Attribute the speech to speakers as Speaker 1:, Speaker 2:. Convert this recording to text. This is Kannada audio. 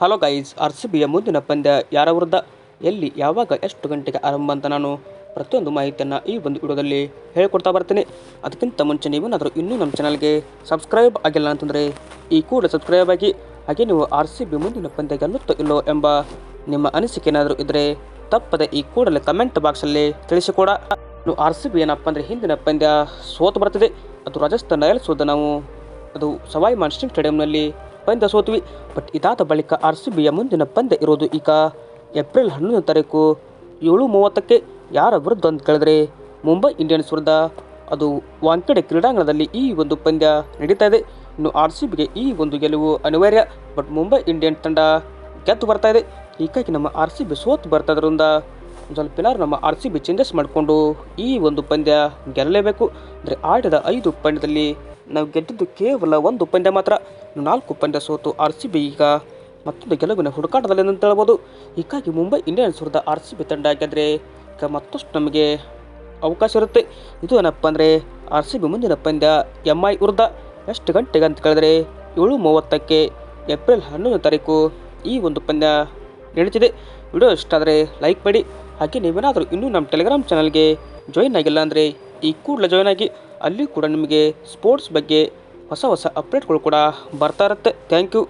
Speaker 1: ಹಲೋ ಗೈಸ್, ಆರ್ ಸಿ ಬಿಯ ಮುಂದಿನ ಪಂದ್ಯ ಯಾರ ವಿರುದ್ಧ? ಎಲ್ಲಿ, ಯಾವಾಗ, ಎಷ್ಟು ಗಂಟೆಗೆ ಆರಂಭ ಅಂತ ನಾನು ಪ್ರತಿಯೊಂದು ಮಾಹಿತಿಯನ್ನು ಈ ಒಂದು ವಿಡಿಯೋದಲ್ಲಿ ಹೇಳ್ಕೊಡ್ತಾ ಬರ್ತೀನಿ. ಅದಕ್ಕಿಂತ ಮುಂಚೆ ನೀವೇನಾದರೂ ಇನ್ನೂ ನಮ್ಮ ಚಾನಲ್ಗೆ ಸಬ್ಸ್ಕ್ರೈಬ್ ಆಗಿಲ್ಲ ಅಂತಂದರೆ ಈ ಕೂಡ ಸಬ್ಸ್ಕ್ರೈಬ್ ಆಗಿ, ಹಾಗೆ ನೀವು ಆರ್ ಸಿ ಬಿ ಮುಂದಿನ ಪಂದ್ಯ ಗೆಲ್ಲುತ್ತೋ ಇಲ್ಲೋ ಎಂಬ ನಿಮ್ಮ ಅನಿಸಿಕೆ ಏನಾದರೂ ಇದ್ದರೆ ತಪ್ಪದೆ ಈ ಕೂಡಲೇ ಕಮೆಂಟ್ ಬಾಕ್ಸಲ್ಲಿ ತಿಳಿಸಿಕೊಡ. ಇನ್ನು ಆರ್ ಸಿ ಬಿ ಏನಪ್ಪ ಅಂದರೆ ಹಿಂದಿನ ಪಂದ್ಯ ಸೋತು ಬರ್ತಿದೆ ಅದು ರಾಜಸ್ಥಾನ ರಾಯಲ್ಸ್ ಸೋದ ನಾವು, ಅದು ಸವಾಯಿ ಮಾನ್ಸಿಂಗ್ ಸ್ಟೇಡಿಯಂನಲ್ಲಿ ಪಂದ್ಯ ಸೋತ್ವಿ. ಬಟ್ ಇದಾದ ಬಳಿಕ ಆರ್ ಸಿ ಬಿಯ ಮುಂದಿನ ಪಂದ್ಯ ಇರೋದು ಈಗ ಏಪ್ರಿಲ್ ಹನ್ನೊಂದು ತಾರೀಕು. ಏಳು ಮೂವತ್ತಕ್ಕೆ ಯಾರ ವಿರುದ್ಧ ಅಂತ ಕೇಳಿದ್ರೆ ಮುಂಬೈ ಇಂಡಿಯನ್ಸ್ ವಿರುದ್ಧ. ಅದು ವಾಂಕಡೆ ಕ್ರೀಡಾಂಗಣದಲ್ಲಿ ಈ ಒಂದು ಪಂದ್ಯ ನಡೀತಾ ಇದೆ. ಇನ್ನು ಆರ್ ಸಿ ಬಿಗೆ ಈ ಒಂದು ಗೆಲುವು ಅನಿವಾರ್ಯ. ಬಟ್ ಮುಂಬೈ ಇಂಡಿಯನ್ಸ್ ತಂಡ ಗೆದ್ದು ಬರ್ತಾ ಇದೆ. ಹೀಗಾಗಿ ನಮ್ಮ ಆರ್ ಸಿ ಬಿ ಸೋತು ಬರ್ತಾ ಇದ್ರಿಂದ ಏನಾದ್ರು ನಮ್ಮ ಆರ್ ಸಿ ಬಿ ಚೇಂಜಸ್ ಮಾಡಿಕೊಂಡು ಈ ಒಂದು ಪಂದ್ಯ ಗೆಲ್ಲಲೇಬೇಕು. ಅಂದರೆ ಆಟದ ಐದು ಪಂದ್ಯದಲ್ಲಿ ನಾವು ಗೆದ್ದಿದ್ದು ಕೇವಲ ಒಂದು ಪಂದ್ಯ ಮಾತ್ರ. ನಾಲ್ಕು ಪಂದ್ಯ ಸೋತು ಆರ್ ಸಿ ಬಿ ಈಗ ಮತ್ತೊಂದು ಗೆಲುವಿನ ಹುಡುಕಾಟದಲ್ಲಿ ಅಂತ ಹೇಳ್ಬೋದು. ಹೀಗಾಗಿ ಮುಂಬೈ ಇಂಡಿಯನ್ಸ್ ವಿರುದ್ಧ ಆರ್ ಸಿ ಬಿ ತಂಡ ಆಗಿದ್ದರೆ ಈಗ ಮತ್ತಷ್ಟು ನಮಗೆ ಅವಕಾಶ ಇರುತ್ತೆ. ಇದು ಏನಪ್ಪ ಅಂದರೆ ಆರ್ ಸಿ ಬಿ ಮುಂದಿನ ಪಂದ್ಯ ಎಂ ಐ ವಿರುದ್ಧ. ಎಷ್ಟು ಗಂಟೆಗೆ ಅಂತ ಕೇಳಿದ್ರೆ ಏಳು ಮೂವತ್ತಕ್ಕೆ ಏಪ್ರಿಲ್ ಹನ್ನೊಂದನೇ ತಾರೀಕು ಈ ಒಂದು ಪಂದ್ಯ ನಡೀತಿದೆ. ವಿಡಿಯೋ ಇಷ್ಟ ಆದರೆ ಲೈಕ್ ಮಾಡಿ. ಹಾಗೆ ನೀವೇನಾದರೂ ಇನ್ನೂ ನಮ್ಮ ಟೆಲಿಗ್ರಾಮ್ ಚಾನಲ್ಗೆ ಜಾಯಿನ್ ಆಗಿಲ್ಲ ಅಂದರೆ ಈ ಕೂಡಲೇ ಜಾಯ್ನ್ ಆಗಿ ಅಲ್ಲಿ ಕೂಡ ನಿಮಗೆ ಸ್ಪೋರ್ಟ್ಸ್ ಬಗ್ಗೆ ಹೊಸ ಹೊಸ ಅಪ್ಡೇಟ್ಗಳು ಕೂಡ ಬರ್ತಾ ಇರುತ್ತೆ. Thank you